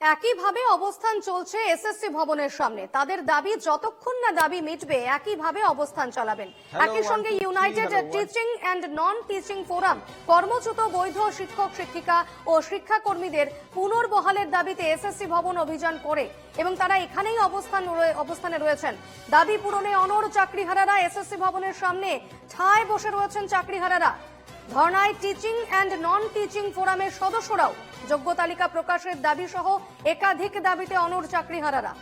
একইভাবে অবস্থান চলছে এসএসসি ভবনের সামনে। তাদের দাবি যতক্ষণ না দাবি মিটবে একইভাবে অবস্থান চালাবেন। একই সঙ্গে united teaching and non teaching forum কর্মচ্যুত বৈধ শিক্ষক শিক্ষিকা ও শিক্ষাকর্মীদের পুনর্বহালের দাবিতে এসএসসি ভবন অভিযান করে এবং তারা এখানেই অবস্থান অবস্থানে রয়েছেন। দাবি পূরণে অনর চাকরিহারারা এসএসসি ভবনের সামনে ঠায় বসে রয়েছেন চাকরিহারারা। ধর্নায় টিচিং অ্যান্ড নন টিচিং ফোরামের সদস্যরাও যোগ্য তালিকা প্রকাশের দাবি সহ একাধিক দাবিতে অনর চাকরিহারারা।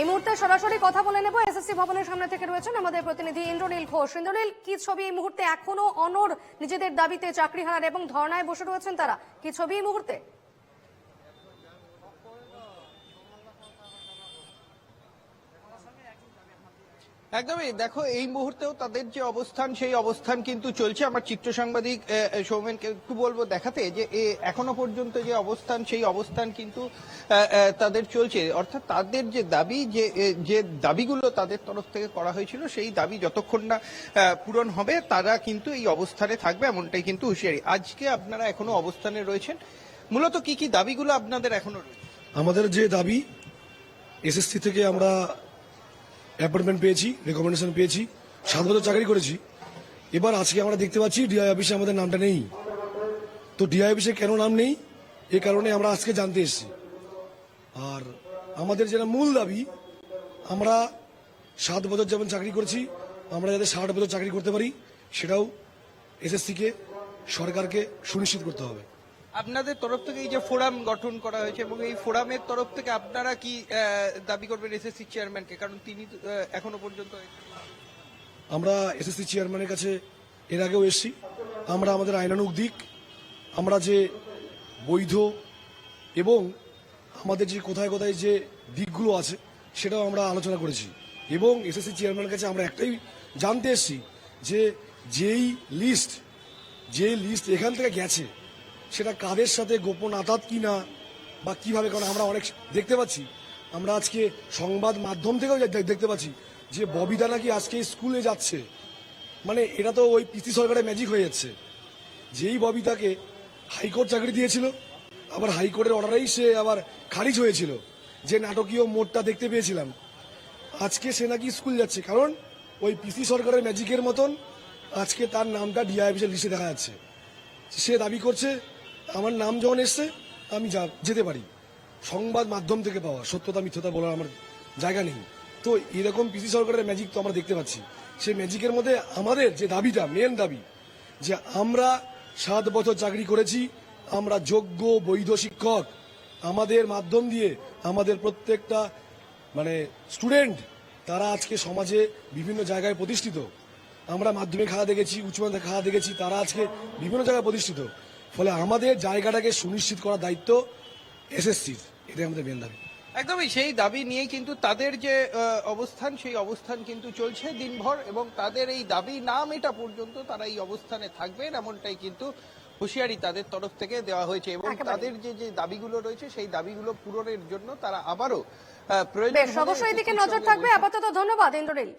এই মুহূর্তে সরাসরি কথা বলে নেব। এসএসসি ভবনের সামনে থেকে রয়েছেন আমাদের প্রতিনিধি ইন্দ্রনীল ঘোষ। ইন্দ্রনীল, কি ছবি এই মুহূর্তে এখনও অনর নিজেদের দাবিতে চাকরি হারার এবং ধর্নায় বসে রয়েছেন তারা? কি ছবি এই মুহূর্তে? একদমই। দেখো, এই মুহূর্তেও তাদের যে অবস্থান, সেই অবস্থান কিন্তু চলছে। আমার চিত্র সাংবাদিক সৌমেনকে একটু বলব দেখাতে যে এখনও পর্যন্ত যে অবস্থান, সেই অবস্থান কিন্তু তাদের চলছে। অর্থাৎ তাদের যে দাবি, যে যে দাবিগুলো তাদের তরফ থেকে করা হয়েছিল, সেই দাবি যতক্ষণ না পূরণ হবে, তারা কিন্তু এই অবস্থানে থাকবে, এমনটাই কিন্তু হুঁশিয়ারি। আজকে আপনারা এখনও অবস্থানে রয়েছেন। মূলত কি কি দাবিগুলো আপনাদের এখনও আমাদের যে দাবি, এসএসসি থেকে আমরা অ্যাপয়েন্টমেন্ট পেয়েছি রেকমেন্ডেশন পেয়েছি সাত বছর চাকরি করেছি। এবার আজকে আমরা দেখতে পাচ্ছি ডিআই অফিসে আমাদের নামটা নেই। তো ডিআই অফিসে কেন নাম নেই? এ কারণে আমরা আজকে জানতে এসেছি। আর আমাদের যেটা মূল দাবি, আমরা সাত বছর যেমন চাকরি করেছি, আমরা যাতে ষাট বছর চাকরি করতে পারি, সেটাও এসএসসিকে সরকারকে সুনিশ্চিত করতে হবে। আপনাদের তরফ থেকে এই যে ফোরাম গঠন করা হয়েছে এবং এই ফোরামের তরফ থেকে আপনারা কি দাবি করবেন এসএসসি চেয়ারম্যানকে কারণ তিনি এখনও পর্যন্ত আমরা এসএসসি চেয়ারম্যানের কাছে এর আগেও এসেছি। আমরা আমাদের আইনানুক দিক, আমরা যে বৈধ এবং আমাদের যে কোথায় কোথায় যে দিকগুলো আছে, সেটাও আমরা আলোচনা করেছি। এবং এসএসসি চেয়ারম্যানের কাছে আমরা একটাই জানতে এসেছি যে যেই লিস্ট যে লিস্ট এখান থেকে গেছে সেটা কাদের সাথে গোপন আতাত কি না বা কীভাবে, কারণ আমরা অনেক দেখতে পাচ্ছি, আমরা আজকে সংবাদ মাধ্যম থেকেও দেখতে পাচ্ছি যে ববিতা নাকি আজকে স্কুলে যাচ্ছে। মানে এটা তো ওই পিসি সরকারের ম্যাজিক হয়ে যাচ্ছে। যেই ববিতাকে হাইকোর্ট চাকরি দিয়েছিল, আবার হাইকোর্টের অর্ডারেই সে আবার খারিজ হয়েছিল, যে নাটকীয় মোড়টা দেখতে পেয়েছিলাম। আজকে সে নাকি স্কুল যাচ্ছে, কারণ ওই পিসি সরকারের ম্যাজিকের মতন আজকে তার নামটা ডিআইএফের লিস্টে দেখা যাচ্ছে। সে দাবি করছে আমার নাম যখন এসছে, আমি যা, যেতে পারি। সংবাদ মাধ্যম থেকে পাওয়া, সত্যতা, মিথ্যতা বলার আমার জায়গা নেই। তো এরকম পিসি সরকারের ম্যাজিক তো আমরা দেখতে পাচ্ছি। সেই ম্যাজিকের মধ্যে আমাদের যে দাবিটা মেন দাবি, যে আমরা সাত বছর চাকরি করেছি, আমরা যোগ্য, বৈধ শিক্ষক, আমাদের মাধ্যম দিয়ে আমাদের প্রত্যেকটা মানে স্টুডেন্ট তারা আজকে সমাজে বিভিন্ন জায়গায় প্রতিষ্ঠিত। আমরা মাধ্যমিক খাওয়া দেখেছি, উচ্চ মাধ্যমিক খাওয়া দেখেছি, তারা আজকে বিভিন্ন জায়গায় প্রতিষ্ঠিত। ফলে আমাদের জায়গাটাকে সুনিশ্চিত করার দায়িত্ব এসএসসির। এটাই আমাদের মেন দাবি। একদমই সেই দাবি নিয়েই কিন্তু তাদের যে অবস্থান সেই অবস্থান কিন্তু চলছে দিনভর এবং তাদের এই দাবি না মেটা পর্যন্ত তারা এই অবস্থানে থাকবেন এমনটাই কিন্তু হুঁশিয়ারি তাদের তরফ থেকে দেওয়া হয়েছে এবং তাদের যে যে দাবিগুলো রয়েছে সেই দাবিগুলো পূরণের জন্য তারা আবারও প্রয়োজন অবশ্যই এদিকে নজর থাকবে। আপাতত ধন্যবাদ ইন্দ্রনীল।